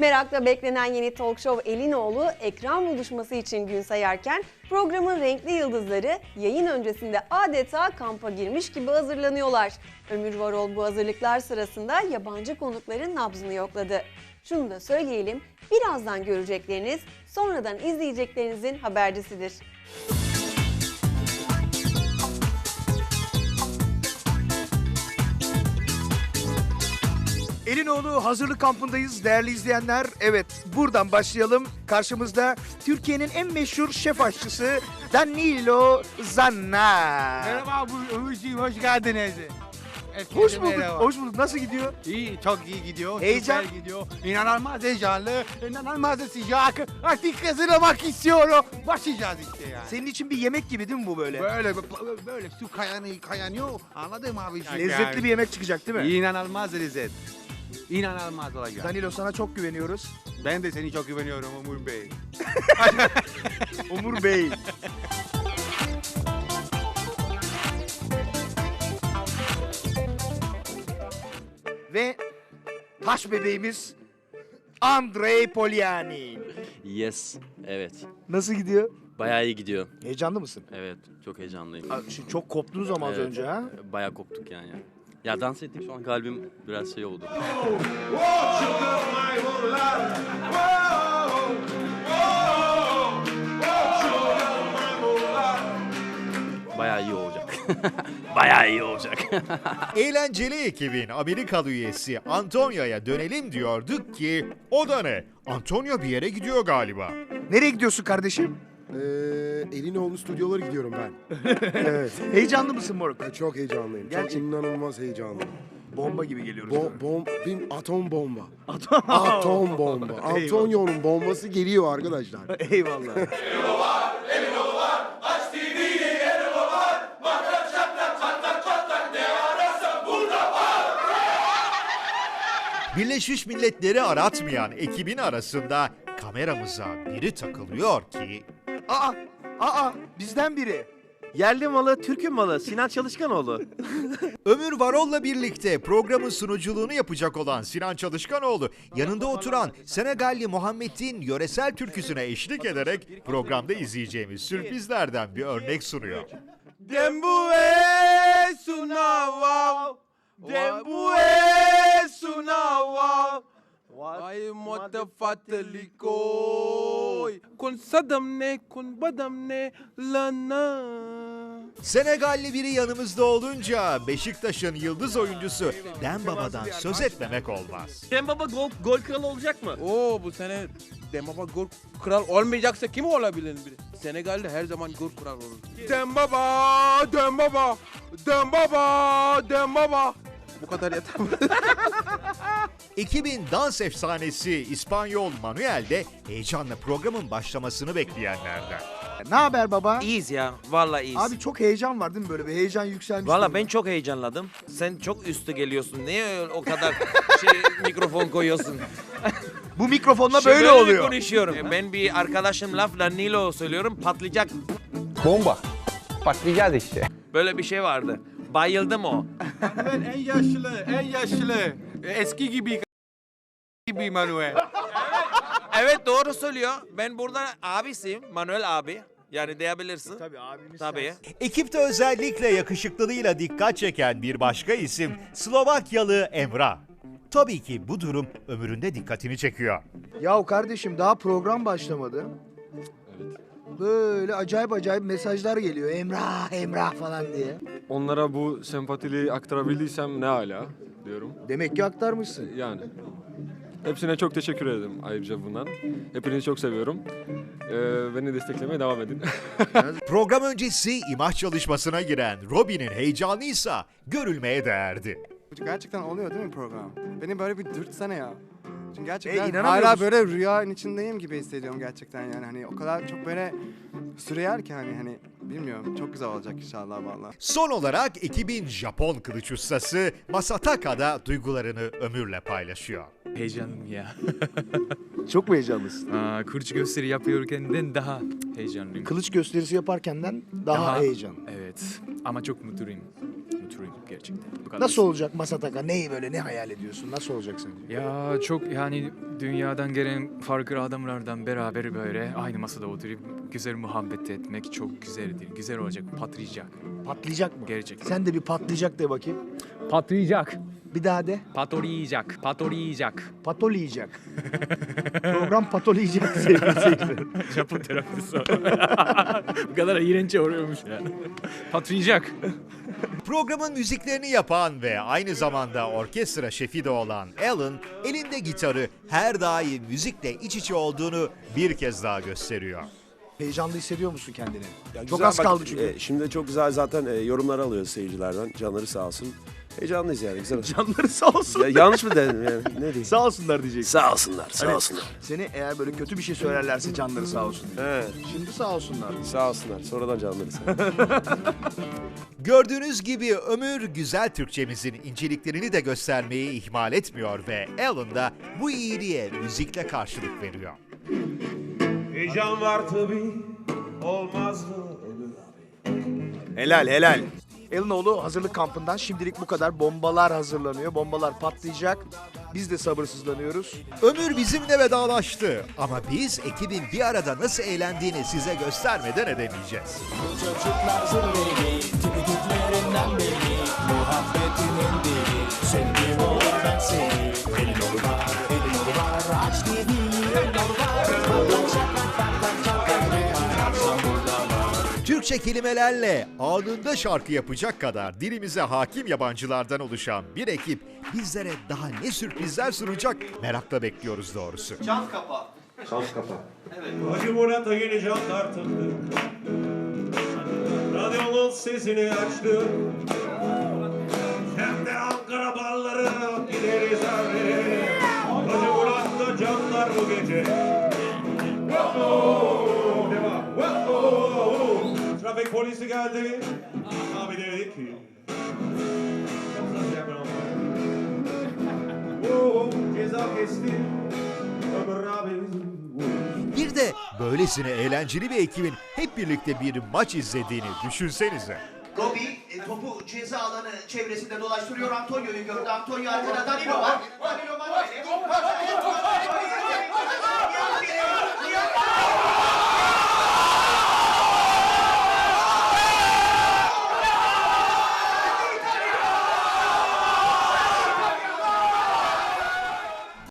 Merakla beklenen yeni talk show Elinoğlu ekran buluşması için gün sayarken programın renkli yıldızları yayın öncesinde adeta kampa girmiş gibi hazırlanıyorlar. Ömür Varol bu hazırlıklar sırasında yabancı konukların nabzını yokladı. Şunu da söyleyelim, birazdan görecekleriniz sonradan izleyeceklerinizin habercisidir. Elinoğlu hazırlık kampındayız değerli izleyenler. Evet buradan başlayalım. Karşımızda Türkiye'nin en meşhur şef aşçısı Danilo Zanna. Merhaba bu Hulusi hoş geldiniz. Herkese Hoş bulduk, merhaba. hoş bulduk. Nasıl gidiyor? İyi, çok iyi gidiyor. Heyecan- Süper gidiyor. İnanılmaz heyecanlı, inanılmaz sıcak. Artık hazırlamak istiyorum. Başlayacağız işte yani. Senin için bir yemek gibi değil mi bu böyle? Böyle böyle su kayanıyor, kayanıyor. Anladın mı abi? Lezzetli bir yemek çıkacak değil mi? İnanılmaz lezzet. İnanılmaz olacak. Danilo sana çok güveniyoruz. Ben de seni çok güveniyorum Umur Bey. Umur Bey. Ve taş bebeğimiz Andrei Poliani. Yes. Evet. Nasıl gidiyor? Bayağı iyi gidiyor. Heyecanlı mısın? Evet. Çok heyecanlıyım. Aa, Şimdi çok koptunuz ama az Evet. önce ha? Bayağı koptuk yani. Ya dans ettik şu an kalbim biraz şey oldu. Bayağı iyi olacak. Bayağı iyi olacak. Eğlenceli ekibin Amerikalı üyesi Antonio'ya dönelim diyorduk ki o da ne? Antonio bir yere gidiyor galiba. Nereye gidiyorsun kardeşim? Ee, Elinoğlu stüdyoları gidiyorum ben. Evet. Heyecanlı mısın moruk? Ben çok heyecanlıyım. Gerçek- Çok inanılmaz heyecanlıyım. Bomba gibi geliyoruz. Bo değil mi? bom bin atom bomba. Atom bomba. Antonio'nun bombası geliyor arkadaşlar. Eyvallah. Birleşmiş Milletleri aratmayan ekibin arasında kameramıza biri takılıyor ki aa, aa bizden biri. Yerli malı, Türk'ün malı. Sinan Çalışkanoğlu. Ömür Varol'la birlikte programın sunuculuğunu yapacak olan Sinan Çalışkanoğlu yanında oturan Senegalli Muhammed'in yöresel türküsüne eşlik ederek programda izleyeceğimiz sürprizlerden bir örnek sunuyor. Dembue sunava. Dembue sunava. Kun sadam ne kun badam ne lana. Senegalli biri yanımızda olunca Beşiktaş'ın yıldız oyuncusu Den Baba'dan söz etmemek olmaz. Cem Baba gol, gol kralı olacak mı? Oo bu sene Dembaba gol kral olmayacaksa kim olabilir? Senegal'de her zaman gol kral olur. Dembaba, Dembaba, Dembaba, Dembaba. Bu kadar yeter mi? Ekibin dans efsanesi İspanyol Manuel de heyecanla programın başlamasını bekleyenlerden. Ne haber baba? İyiyiz ya. Vallahi iyiyiz. Abi çok heyecan var değil mi böyle bir heyecan yükselmiş. Valla ben çok heyecanladım. Sen çok üstü geliyorsun. Niye o kadar şey mikrofon koyuyorsun? Bu mikrofonla Şey, böyle oluyor. konuşuyorum. Ben bir arkadaşım lafla Nilo söylüyorum patlayacak. Bomba. Patlayacağız işte. Böyle bir şey vardı. Bayıldım o. Ben en yaşlı, en yaşlı. Eski gibi gibi Manuel. Evet doğru söylüyor. Ben burada abisiyim. Manuel abi. Yani diyebilirsin. Tabii abimiz Tabii. Ekipte özellikle yakışıklılığıyla dikkat çeken bir başka isim Slovakyalı Emrah. Tabii ki bu durum ömründe dikkatini çekiyor. Yahu kardeşim daha program başlamadı. Böyle acayip acayip mesajlar geliyor. Emrah, Emrah falan diye. Onlara bu sempatiliği aktarabildiysem ne hala diyorum. Demek ki aktarmışsın. Yani. Hepsine çok teşekkür ederim ayrıca bundan. Hepinizi çok seviyorum. Ee, beni desteklemeye devam edin. Program öncesi imaj çalışmasına giren Robin'in heyecanıysa görülmeye değerdi. Gerçekten oluyor değil mi program? Beni böyle bir dürtsene ya. Çünkü E, gerçekten inanamıyor hala böyle rüyanın içindeyim gibi hissediyorum gerçekten yani hani o kadar çok böyle süreyel ki hani hani bilmiyorum çok güzel olacak inşallah vallahi. Son olarak ekibin Japon kılıç ustası Masataka da duygularını Ömür'le paylaşıyor. Heyecanlıyım ya. Çok mu heyecanlısın? Aa, kılıç gösteri yapıyorken daha heyecanlıyım. Kılıç gösterisi yaparkenden daha, Daha- heyecan. Evet. Ama çok mutluyum. Mutluyum. gerçekten. Bu kadar. Nasıl olacak Masataka? Neyi böyle ne hayal ediyorsun? Nasıl olacak sence? Ya çok yani dünyadan gelen farklı adamlardan beraber böyle aynı masada oturup güzel muhabbet etmek çok güzeldir. Güzel olacak, patlayacak. Patlayacak mı? Gerçekten. Sen de bir patlayacak de bakayım. Patlayacak. Bir daha de. Patlayacak, patlayacak. Patoleyecek. Program patoleyecek sevgili seyirciler. Japon terapisi Bu kadar iğrenç oluyormuş ya. Patlayacak. Programın müziklerini yapan ve aynı zamanda orkestra şefi de olan Alan, elinde gitarı her daim müzikle iç içe olduğunu bir kez daha gösteriyor. Heyecanlı hissediyor musun kendini? Ya Çok güzel az bak, kaldı çünkü. e, şimdi çok güzel zaten e, yorumlar alıyoruz seyircilerden. Canları sağ olsun. Heyecanlıyız yani güzel. Canları sağ olsun. Ya, yanlış mı dedim yani? Ne diyeyim? Sağ olsunlar diyeceksin. Sağ olsunlar, sağ Hani olsunlar. Seni eğer böyle kötü bir şey söylerlerse canları sağ olsun. diye. He, Şimdi sağ olsunlar. sağ olsunlar. Sonradan canları sağ Gördüğünüz gibi Ömür güzel Türkçemizin inceliklerini de göstermeyi ihmal etmiyor ve Alan da bu iyiliğe müzikle karşılık veriyor. Heyecan var tabii. Olmaz mı? Helal, helal. Elinoğlu hazırlık kampından şimdilik bu kadar. Bombalar hazırlanıyor. Bombalar patlayacak. Biz de sabırsızlanıyoruz. Ömür bizimle vedalaştı ama biz ekibin bir arada nasıl eğlendiğini size göstermeden edemeyeceğiz. Türkçe kelimelerle anında şarkı yapacak kadar dilimize hakim yabancılardan oluşan bir ekip bizlere daha ne sürprizler sunacak merakla bekliyoruz doğrusu. Hacı Murat'a yeni canlar tanıdı. Radyonun sesini açtı. Hem de Ankara balları gideriz evlere. Hacı Murat'ta canlar bu gece. Polisi geldi. Abi dedi ki. Ceza kesti. Ömür abi. Bir de böylesine eğlenceli bir ekibin hep birlikte bir maç izlediğini düşünsenize. Robi e, topu ceza alanı çevresinde dolaştırıyor. Antonio'yu gördü. Antonio arkada Danilo var. Danilo Manuel'e.